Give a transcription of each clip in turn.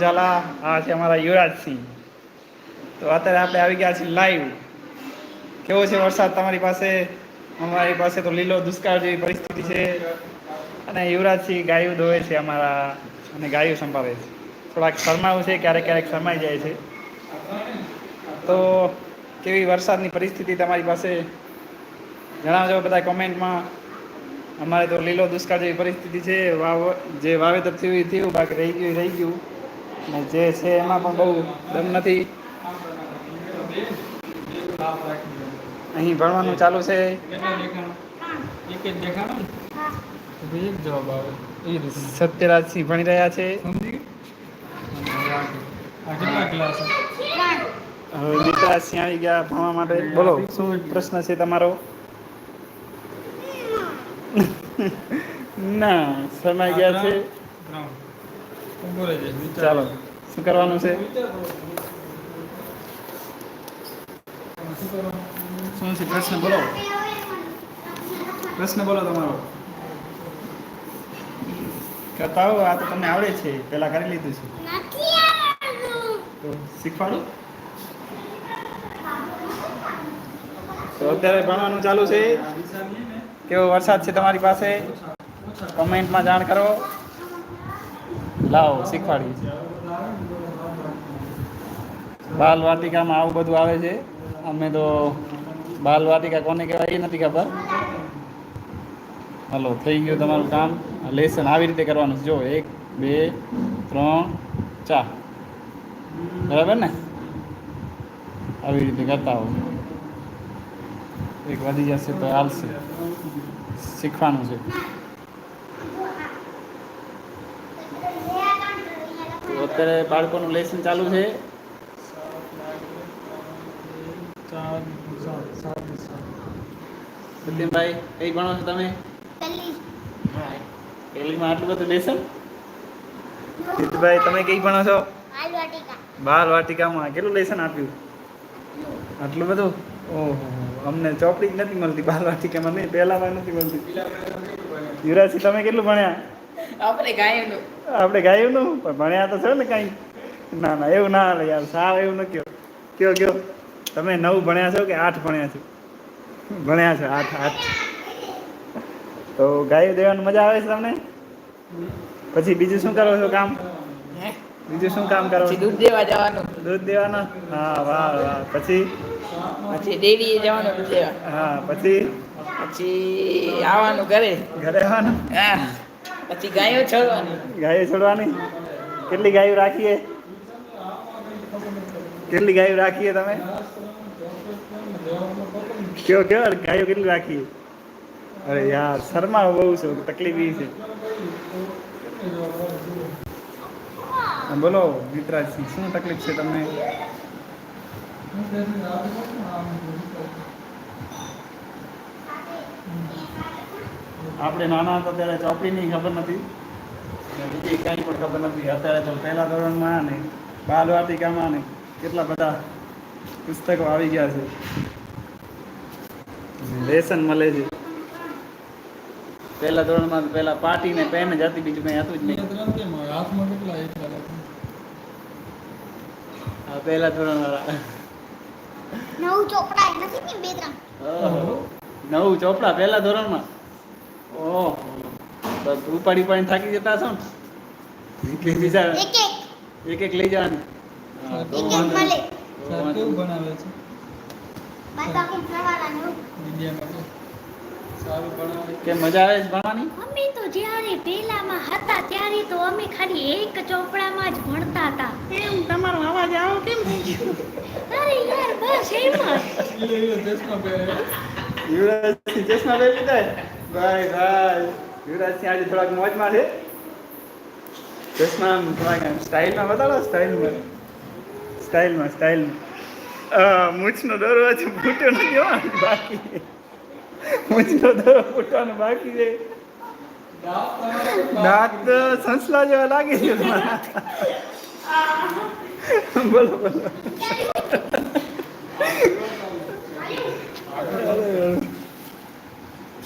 ઝાલા, આ છે અમારા યુવરાજસિંહ. તો અત્યારે આપણે આવી ગયા છીએ લાઈવ કેવો છે વરસાદ તમારી પાસે? અમારી પાસે તો લીલો દુષ્કાળ જેવી પરિસ્થિતિ છે. અને યુવરાજસિંહ ગાયું દોવે છે અમારા, અને ગાયું સંભાળે છે. થોડાક શરમાવું છે, ક્યારેક ક્યારેક શરમાઈ જાય છે. તો કેવી વરસાદની પરિસ્થિતિ તમારી પાસે? જણાવજો બધા કોમેન્ટમાં. અમારે તો લીલો દુષ્કાળ જેવી પરિસ્થિતિ છે. વાવ જે વાવેતર થયું થયું, બાકી રહી ગયું રહી ગયું. અને જે છે એમાં પણ બહુ દમ નથી. અહીં ભણવાનું ચાલુ છે. સત્યરાજ સત્યરાજસિંહ ભણી રહ્યા છે. મિત્રાજસિંહ આવી ગયા ભણવા માટે. બોલો, શું પ્રશ્ન છે તમારો? ના, સમય ગયા છે. ચાલો શું કરવાનું છે? શું છે પ્રશ્ન બોલો. પ્રશ્ન બોલો તમારો. કરતા હો આ તો તમને આવડે છે પેલા કરી લીધું છે. શીખવાડું. તો અત્યારે ભણવાનું ચાલુ છે. કેવો વરસાદ છે તમારી પાસે? કમેન્ટમાં જાણ કરો. લાવો, શીખવાડી. બાલ વાટિકામાં આવું બધું આવે છે. અમે તો બાલ વાટિકા કોને કહેવાય? એ નથી ખબર. હલો, થઈ ગયું તમારું કામ. લેસન આવી રીતે કરવાનું છે. જો, એક, બે, ત્રણ, ચાર. બરાબર ને? આવી રીતે કરતા હોય. એક વધી જશે તો હાલશે. શીખવાનું છે. તો અત્યારે બાળકોનું લેસન ચાલુ છે. ચાર સાત સાત સાત સત્યમભાઈ કઈ ભણો છો તમે? પહેલીમાં આટલું બધું લેસન? જીતુભાઈ તમે કઈ ભણો છો? બાર વાટિકામાં કેટલું લેસન આપ્યું? આટલું. બધું? ઓહો અમને ચોપડી જ નથી મળતી બાર વાટિકામાં નહીં પહેલામાં નથી મળતી. યુવરાજસિંહ તમે કેટલું ભણ્યા? આપણે ગાયનું. આપણે ગાયું નું? પણ ભણ્યા તો છો ને કાંઈ. ના ના એવું ના હાલે યાર સાવ એવું ન કયો. કયો કયો. તમે નવ ભણ્યા છો કે આઠ ભણ્યા છો? ભણ્યા છો આઠ આઠ. તો ગાયું દેવાની મજા આવે છે તમને? પછી બીજું શું કરો છો કામ? બીજું શું કામ કરો દૂધ દેવા જવાનું. દૂધ દેવાના? હા વાહ વાહ. પછી? પછી ડેરીએ જવાનું દૂધ દેવા. હા પછી? પછી આવવાનું ઘરે. ઘરે આવવાનું? હા. પછી ગાયો છોડવાની. ગાયો છોડવાની? કેટલી ગાયો રાખીએ? કેટલી ગાયો રાખીએ તમે? કયો કયો ગાયો કેટલી રાખીએ? અરે યાર શર્મા બહુ છું તકલીફ ઈ છે. હા, બોલો મિત્રાજસિંહ શું તકલીફ છે તમને? આપણે નાના હતા ત્યારે ચોપડીની ખબર નથી બીજી કાંઈ પણ ખબર નથી અત્યારે તો પહેલા ધોરણમાં ને બાલવાટિકામાં ને કેટલા બધા પુસ્તકો આવી ગયા છે. લેસન મળે છે. પહેલા ધોરણમાં પહેલા પાટી ને પેન જ હતી બીજું કઈ હતું જ નહીં? હાથમાં કેટલા એટલા પહેલા ધોરણ વાળા નવું ચોપડા નથી ને બે ત્રણ? ઓહો. નવું ચોપડા પહેલા ધોરણમાં? ઓહો. તો ઉપાડી પાડી થાકી જતા છો ને? કે બીજા એક એક એક એક લઈ જવાનું. હા, એક એક વાંધો મળે. નહીં. તો સાહેબ વાંધો કેવું નહીં. ભણાવે છે? બાદ બાકી ફરવાના નવું વિદ્યામાં સારું ભણાવે કે મજા આવે છે ભણવાની? અમે તો જ્યારે પહેલામાં હતા ત્યારે તો અમે ખાલી એક ચોપડામાં જ ભણતા હતા. કેમ તમારો અવાજ આવો કેમ થઈ અરે યાર બસ એમ જ. ચશ્મા પહેરે યુવરાજસિંહ લઈ લીધા? છે? ભાઈ ભાઈ. યુવરાજસિંહ આજે થોડાક મોજમાં છે. ચશ્મા થોડાક સ્ટાઇલમાં બતાડો સ્ટાઇલમાં. સ્ટાઇલમાં સ્ટાઇલમાં. મૂછનો દોરો છે ફૂટ્યો નથી બાકી. મૂછનો દોરો ફૂટવાનો બાકી છે. દાંત સંસલા જેવા લાગે છે બોલો બોલો.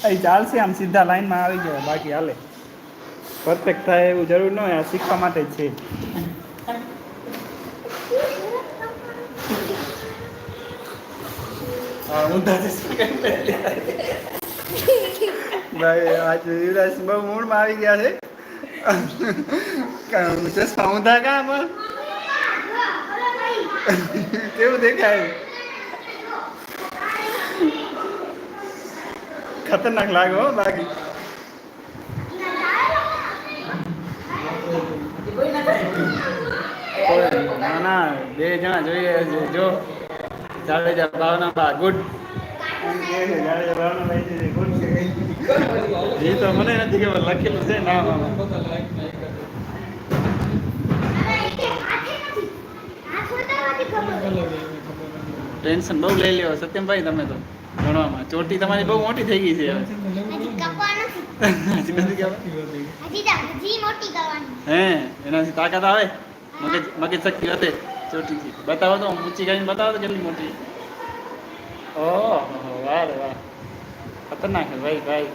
અહીં ચાલશે આમ સીધા લાઈનમાં આવી જાય બાકી હાલે. પરફેક્ટ થાય એવું જરૂર ન હોય આ શીખવા માટે જ છે. ભાઈ આજે યુવરાજ બહુ મૂળમાં આવી ગયા છે. ચશ્મા ઊંધા કા કેવું દેખાય? ખતરનાક લાગે હો બાકી. ના ના બે જણા જોઈએ છે. જો જાડેજા ભાવના બા ગુડ. એ તો મને નથી ખબર લખેલું છે ના. ટેન્શન બહુ લઈ લ્યો સત્યમભાઈ તમે તો. ભણવામાં. ચોટી તમારી બહુ મોટી થઈ ગઈ છે હજી નથી હે એનાથી તાકાત આવે? મગજ મગજ શક્તિ વધે ચોટીથી બતાવો તો ઊંચી કરીને બતાવો તો કેટલી મોટી. ઓહો વાહ વાર વાહ. ખતરનાક છે ભાઈ ભાઈ.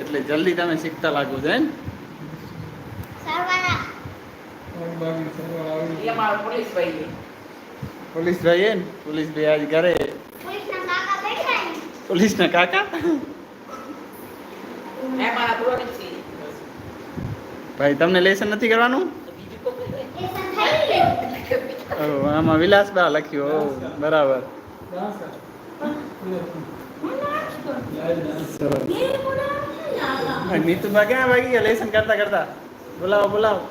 એટલે જલ્દી તમે શીખતા લાગો છો એમ? સરવાળા એક બાજુ સરવાળા આવી એ અમારો પોલીસ ભાઈ. પોલીસ ભાઈ એમ? ને પોલીસ ભાઈ આજ ઘરે પોલીસના કાકા બેઠા ને પોલીસના કાકા. ભાઈ તમને લેસન નથી કરવાનું? આમાં વિલાસબા લખ્યું બરાબર. મીતુબા ક્યાં ભાગી ગયા લેસન કરતા કરતા? બોલાવો બોલાવો.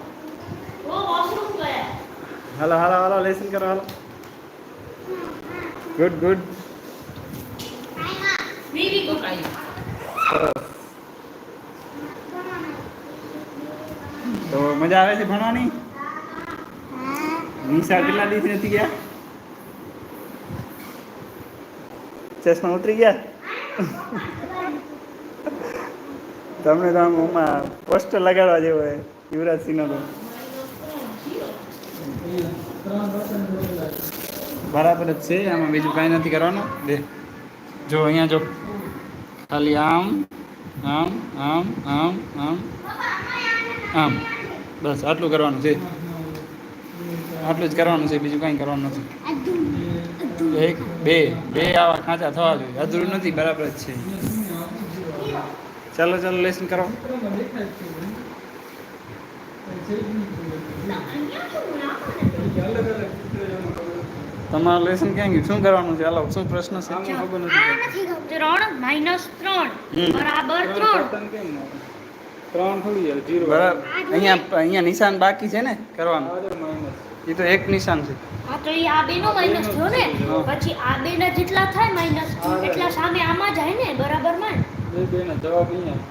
હાલો હાલો હાલો લેસન કરો હાલો. ગુડ ગુડ કાંઈ. તો મજા આવે છે ભણવાની નિશા કેટલા દિવસ નથી ગયા ચશ્મા ઉતરી ગયા તમને તો આમ ઓમાં પોસ્ટર લગાડવા જેવો હોય યુવરાજ સિંહનો તો ત્રણ percent જોયેલા છે. બરાબર જ છે, આમાં બીજું કાંઈ નથી કરવાનું દે જો અહીંયા જો ખાલી આમ આમ આમ આમ આમ આમ. બસ, આટલું કરવાનું છે. આટલું જ કરવાનું છે, બીજું કાંઈ કરવાનું નથી. એક, બે બે આવા ખાંચા થવા જોઈએ. અધૂરું નથી, બરાબર જ છે. ચાલો ચાલો લેસન કરો ચિત્રમાં દેખાય જ છે ભાઈ. કઈ છે જ નહીં. કે અલગ અલગ ચિત્ર એમાં ખબર. તમારું લેસન ક્યાં ગયું? શું કરવાનું છે? હાલો શું પ્રશ્ન છે? આમાં ખબર નથી આ. નથી ત્રણ માઇનસ ત્રણ. હમ. બરાબર ત્રણ ત્રણ. થોડી યાર જીરો બરાબર. અહીંયા અહીંયા નિશાન બાકી છે ને? કરવાનું. એ તો એક નિશાન છે. હા તો એ આ બે નો માઇનસ થયો ને? પછી આ બે ના જેટલા થાય માઇનસ એટલા સામે આમાં જાય ને? બરાબરમાં બે બે ના જવાબ અહીંયા.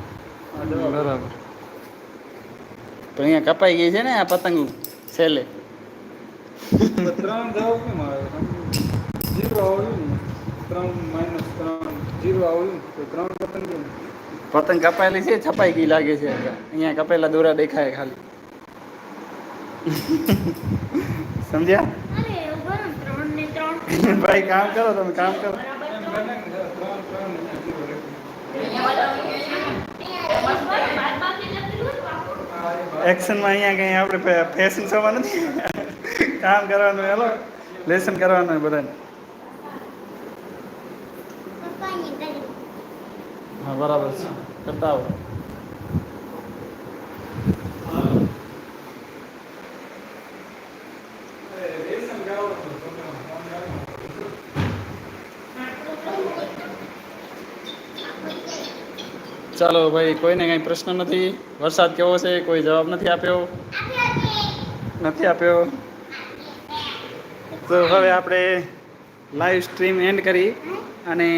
બરાબર. તો અહીંયા કપાઈ ગઈ છે ને આ પતંગ છેલ્લે? ત્રણ જવાબ કેમ આવે જીરો આવ્યું ને ત્રણ માઇનસ ત્રણ જીરો આવ્યું ને તો ત્રણ પતંગ કેમ પતંગ કપાયેલી છે છપાઈ ગઈ લાગે છે અહીંયા કપાયેલા દોરા દેખાય ખાલી સમજ્યા અરે ઊભા રહો, ત્રણ ને ત્રણ ભાઈ કામ કરો તમે કામ કરો બરાબર એમ ત્રણ બને ને ત્રણ ત્રણ અહીંયા જીરો લખ્યું. બાદબાકી લખેલું હોય ને બાપુ. એક્શનમાં અહીંયા કંઈ આપણે ફેશન શોમાં નથી કામ કરવાનું હેલો. લેસન કરવાનું હોય બધાને. હા બરાબર છે. કરતા આવો ચાલો ભાઈ કોઈને કંઈ પ્રશ્ન નથી? વરસાદ કેવો છે? કોઈ જવાબ નથી આપ્યો? નથી આપ્યો? તો હવે આપણે લાઈવ સ્ટ્રીમ એન્ડ કરી અને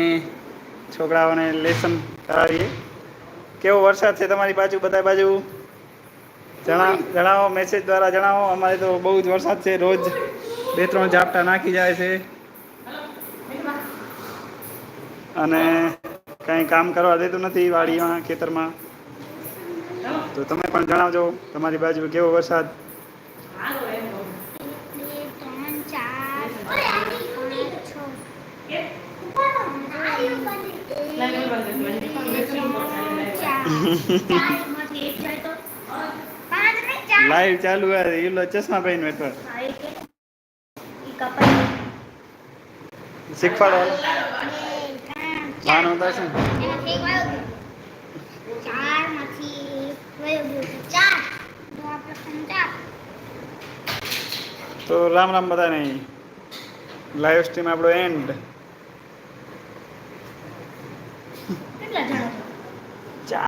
છોકરાઓને લેસન કરાવીએ. કેવો વરસાદ છે તમારી બાજુ, બધા બાજુ? જણાવ મેસેજ દ્વારા જણાવો. અમારે તો બહુ જ વરસાદ છે. રોજ બે ત્રણ ઝાપટા નાખી જાય છે. અને કાંઈ કામ કરવા દેતું નથી વાડીમાં, ખેતરમાં. તો તમે પણ જણાવજો, તમારી બાજુ કેવો વરસાદ બે ત્રણ ચાર પાંચ છ ચારમાંથી એક જાય તો પાંચ નહીં ચાર લાઈવ ચાલુ હે ઈલો ચશ્મા પહેરીને બેઠો શીખવાડો. ચાર. પ્રથમ ચાર. તો રામ રામ બધાને. લાઈવ સ્ટ્રીમ આપણો એન્ડ